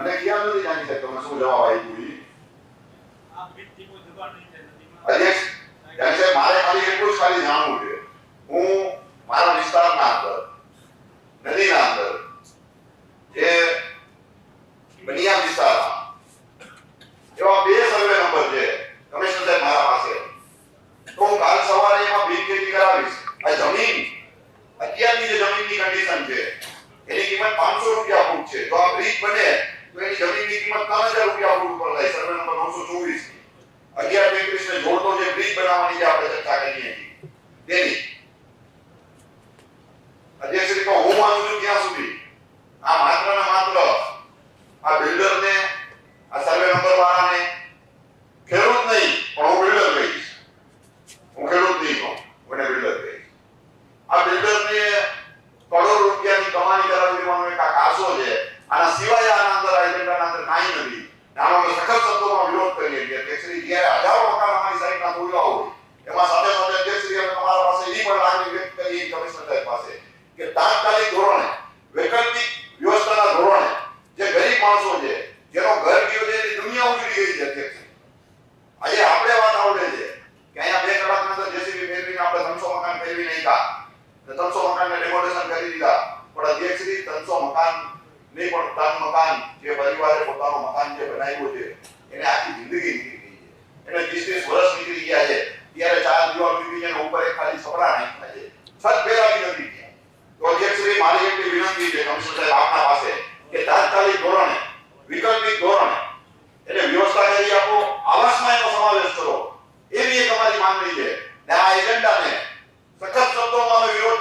અને ખ્યાલ નથી જાણી શકતો તમે શું જવાબ આપ્યું ઈ. આ ભીડથી કોઈ દબાણ નહીં થાય નદીમાં. અધ્યક્ષ કે મારે ખાલી એટલું જ ખાલી જાણવું છે હું મારા વિસ્તારના અંદર નદીના અંદર જે બનિયા વિસ્તારમાં એવા બે સર્વે નંબર છે કમિશનર સાહેબ મારા પાસે તો હું કાલ સવારે એમાં બિન ખેતી કરાવીશ આ જમીન અત્યારની જે જમીનની કન્ડિશન છે એની કિંમત પાંચસો રૂપિયા ફૂટ છે તો આ બ્રિજ બને તો જમીનની કિંમત ત્રણ હજાર રૂપિયા ફૂટ પર થાય સર્વે નંબર નવસો ચોવીસ. અગિયાર તેત્રીસ ને જોડતો જે બ્રિજ બનાવવાની જે આપણે ચર્ચા કરી તેની. અધ્યક્ષશ્રી હું માનું છું ત્યાં સુધી. આ માત્ર ને માત્ર આ બિલ્ડરને આ સર્વે નંબર વાળાને ખેડૂત નહીં, પણ હું બિલ્ડર કહીશ. હું ખેડૂત નહીં કહું હું બિલ્ડર કહીશ. આ બિલ્ડરને કરોડ રૂપિયાની કમાણી કરાવી દેવાનો એક આ કાસો છે. આના સિવાય આના અંદર આ એજન્ડાના આનો અમે સખત શબ્દોમાં વિરોધ કરીએ છીએ અધ્યક્ષશ્રી જ્યારે હજારો મકાન અમારી સાઈડના ખોલ્યા હોય એમાં સાથે સાથે અધ્યક્ષશ્રી અમે તમારા પાસે એની પણ લાગણી વ્યક્ત કરીએ કમિશનર સાહેબ પાસે કે તાત્કાલિક ધોરણે વૈકલ્પિક વ્યવસ્થાના ધોરણે જે ગરીબ માણસો છે જેનો ઘર ગયો છે એની દુનિયા ઉજળી ગઈ છે અધ્યક્ષ આજે આપણે વાત આવડે છે કે અહીંયા બે કલાકની અંદર જેસીબી ફેરવીને આપણે ત્રણસો મકાન ફેરવી નાખ્યા ને ત્રણસો મકાનને ડેમોલેશન કરી દીધા પણ અધ્યક્ષશ્રી ત્રણસો મકાન નહીં, પણ તન મકાન જે પરિવારે પોતાનું મકાન જે બનાવ્યું છે, એને આખી જિંદગી નીકળી ગઈ છે. એને ત્રીસ વર્ષ નીકળી ગયા છે. ત્યારે ચાર દીવાલ નીકળી ગયા ઉપર એક ખાલી સપરા નાખ્યા છે. છત ફેરવી નથી ગયા. તો અધ્યક્ષશ્રી મારી એટલી વિનંતી છે, કમિશનર સાહેબ, આપના પાસે, કે તાત્કાલિક ધોરણે વિકલ્પિક ધોરણે, એટલે વ્યવસ્થા કરી આપો, આવાસમાં એનો સમાવેશ કરો. એવી એક તમારી માંગણી છે. ને આ એજન્ડાને સખત શબ્દોમાં વિરોધ